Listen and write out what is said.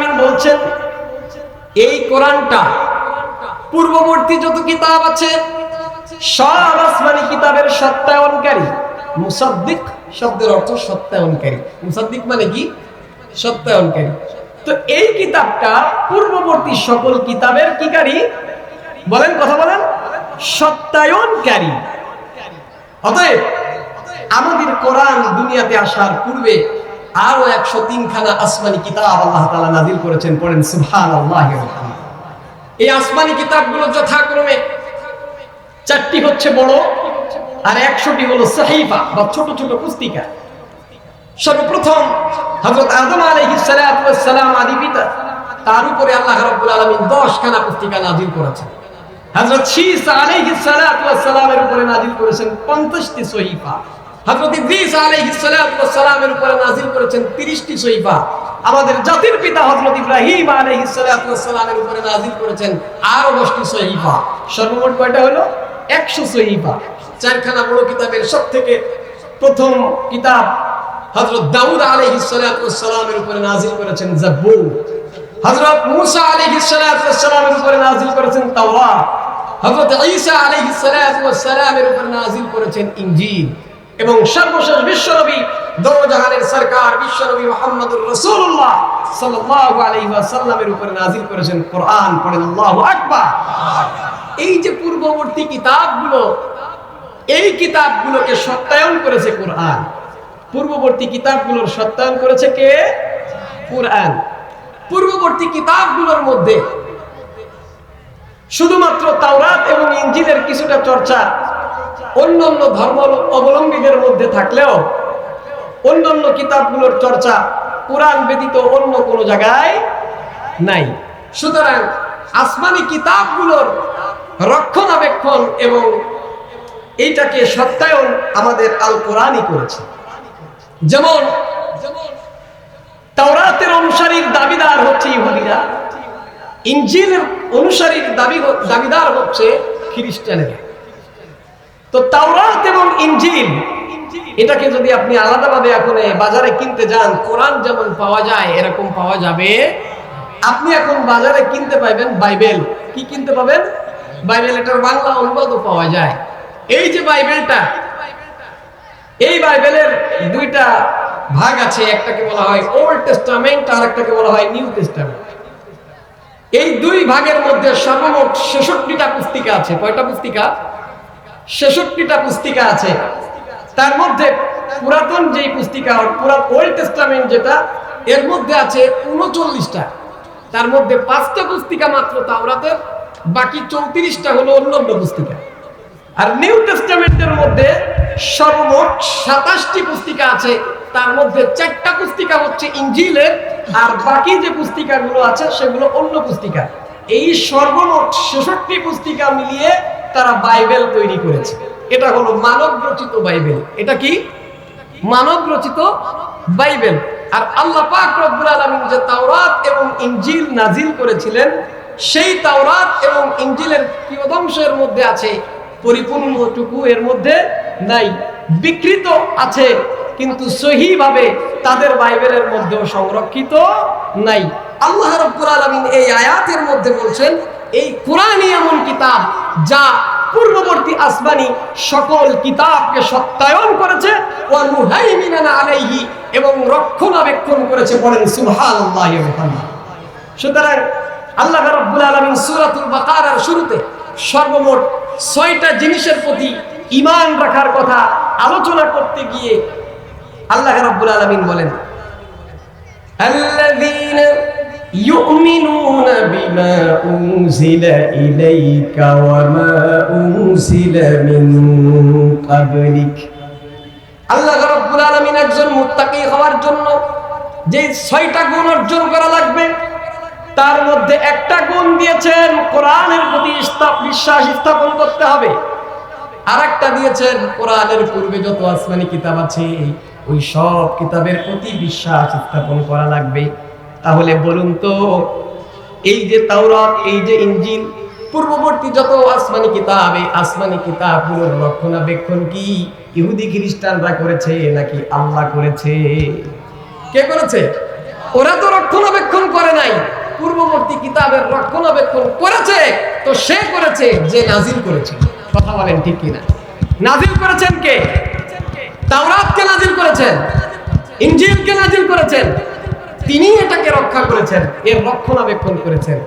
আলামিন বলছেন, এই কোরআনটা পূর্ববর্তী যত কিতাব আছে, সব আসমানি কিতাবের সত্যায়নকারী, মুসাদ্দিক শব্দের অর্থ সত্যায়নকারী। মুসাদ্দিক মানে কি? সত্যায়নকারী। তো এই কিতাবটা পূর্ববর্তী সকল কিতাবের কিকারী বলেন, কথা বলেন। সত্যায়নকারী। অতএব, আমাদের কোরআন দুনিয়াতে আসার পূর্বে আরও একশো তিনখানা আসমানি কিতাব আল্লাহ তালা নাজিল করেছেন, পড়েন সুবহান আল্লাহ এই আসমানি কিতাবগুলো যথাক্রমে চারটি হচ্ছে বড় আর একশোটি হলো সাহিফা বা ছোট ছোট পুস্তিকা। সর্বপ্রথম হযরত আদম সালাম আদি পিতা, তার উপরে আল্লাহ রাব্বুল আলামিন 10 খানা পুস্তিকা নাজিল করেছেন। হযরত শীস সালাতু সালামের উপরে নাজিল করেছেন 50টি সহিফা। হযরত ইদ্রিস আলাইহিস উপরে নাজিল করেছেন 30টি সহিফা আমাদের জাতির পিতা হযরত ইব্রাহিম আলাইহিস উপরে নাজিল করেছেন আরও 10টি সহিফা সর্বমোট কয়টা হলো? 100 সহিফা চারখানা বড় কিতাবের সবথেকে প্রথম কিতাব হযরত দাউদ আলাইহিস সালামের উপরে নাজিল করেছেন জাবুর। হযরত মূসা আলাইহিস সালামের উপরে নাজিল করেছেন তাওরাত হযরত ঈসা আলাইহিস সালামের উপরে নাজিল করেছেন ইনজিল। এবং সর্বশেষ বিশ্বনবী দোজাহানের সরকার বিশ্বনবী মুহাম্মদুর রাসূলুল্লাহ সাল্লাল্লাহু আলাইহি ওয়াসাল্লামের উপরে নাজিল করেছেন কোরআন। পড়েন আল্লাহু আকবার। এই যে পূর্ববর্তী কিতাবগুলো, এই কিতাবগুলোকে সত্যায়ন করেছে কোরআন। পূর্ববর্তী কিতাবগুলোর সত্যায়ন করেছে কে? কোরআন। পূর্ববর্তী কিতাবগুলোর মধ্যে শুধুমাত্র তাওরাত এবং ইঞ্জিলের কিছুটা চর্চা অন্য অন্য ধর্ম অবলম্বীদের মধ্যে থাকলেও অন্য অন্যান্য কিতাবগুলোর চর্চা কোরআন ব্যতীত অন্য কোনো জায়গায় নাই। সুতরাং আসমানি কিতাবগুলোর রক্ষণাবেক্ষণ এবং এইটাকে সত্যায়ন আমাদের আল কোরআনই করেছে। যেমন তাওরাতের অনুসারীর দাবিদার হচ্ছে ইহুদিরা ইঞ্জিলের অনুসারীর দাবি দাবিদার হচ্ছে খ্রিস্টানেরা। তো তাওরাত এবং ইঞ্জিল এটাকে যদি আপনি আলাদাভাবে এখন বাজারে কিনতে যান, কোরআন যেমন পাওয়া যায়, এরকম পাওয়া যাবে। আপনি এখন বাজারে কিনতে পাইবেন বাইবেল। কি কিনতে পাবেন? বাইবেল, এটার বাংলা অনুবাদও পাওয়া যায়। এই যে বাইবেলটা, এই বাইবেলের দুইটা ভাগ আছে, একটাকে বলা হয় ওল্ড টেস্টামেন্ট আর একটাকে বলা হয় নিউ টেস্টামেন্ট এই দুই ভাগের মধ্যে সর্বমোট ছেষট্টিটা পুস্তিকা আছে। কয়টা পুস্তিকা? ছেষট্টিটা পুস্তিকা আছে। তার মধ্যে পুরাতন যেই পুস্তিকা পুরা ওল্ড টেস্টামেন্ট যেটা, এর মধ্যে আছে উনচল্লিশটা। তার মধ্যে পাঁচটা পুস্তিকা মাত্র তাওরাতের, বাকি চৌত্রিশটা হলো অন্যান্য পুস্তিকা। আর নিউ টেস্টামেন্টের মধ্যে সর্বমোট সাতাশটি পুস্তিকা আছে, তার মধ্যে চারটা পুস্তিকা হচ্ছে ইঞ্জিলের, আর বাকি যে পুস্তিকাগুলো আছে, সেগুলো অন্য পুস্তিকা। এই সর্বমোট ছেষট্টি পুস্তিকা মিলিয়ে তারা বাইবেল তৈরি করেছে। এটা হলো মানব রচিত বাইবেল। এটা কি? মানব রচিত বাইবেল। আর আল্লাহ পাক রব্বুল আলামিন যে তাওরাত এবং ইনজিল নাজিল করেছিলেন, সেই তাওরাত এবং ইনজিলের কিয়দংশের মধ্যে আছে? পরিপূর্ণটুকু এর মধ্যে নাই। বিকৃত আছে, কিন্তু সহিভাবে তাদের বাইবেলের মধ্যেও সংরক্ষিত নাই। আল্লাহ রব্বুল আলমিন এই আয়াতের মধ্যে বলছেন, এই কোরআনই এমন কিতাব যা পূর্ববর্তী আসমানি সকল কিতাবকে সত্যায়ন করেছে আলাইহি এবং রক্ষণাবেক্ষণ করেছে বলেন সুবহানাল্লাহ সুতরাং আল্লাহ রাব্বুল আলামিন সূরাতুল বাকারার শুরুতে সর্বমোট ছয়টা জিনিসের প্রতি ইমান রাখার কথা আলোচনা করতে গিয়ে আল্লাহ রাব্বুল আলামিন বলেন, আল্লাযীনা يؤمنون بما أنزل إليك وما أنزل من قبلك আল্লাহ রাব্বুল আলামিন একজন মুত্তাকি হওয়ার জন্য যে ছয়টা গুণ অর্জন করা লাগবে তার মধ্যে একটা গুণ দিয়েছেন কোরআনের প্রতি স্থাপ- বিশ্বাস স্থাপন করতে হবে আর একটা দিয়েছেন কোরআনের পূর্বে যত আসমানি কিতাব আছে ওই সব কিতাবের প্রতি বিশ্বাস স্থাপন করা লাগবে তাহলে বলুন তো, এই যে তাওরাত, এই যে ইঞ্জিল পূর্ববর্তী যত আসমানি কিতাব, এই আসমানি কিতাবগুলোর রক্ষণাবেক্ষণ কি ইহুদি খ্রিস্টানরা করেছে নাকি আল্লাহ করেছে? কে করেছে? ওরা তো রক্ষণাবেক্ষণ করে নাই। পূর্ববর্তী কিতাবের রক্ষণাবেক্ষণ করেছে, তো সে করেছে যে নাজিল করেছে। কথা বলেন ঠিক কিনা? নাজিল করেছেন কে? তাওরাতকে নাজিল করেছেন? ইনজিলকে নাজিল করেছেন? তিনি এটাকে রক্ষা করেছেন। এর রক্ষণাবেক্ষণ করেছেন।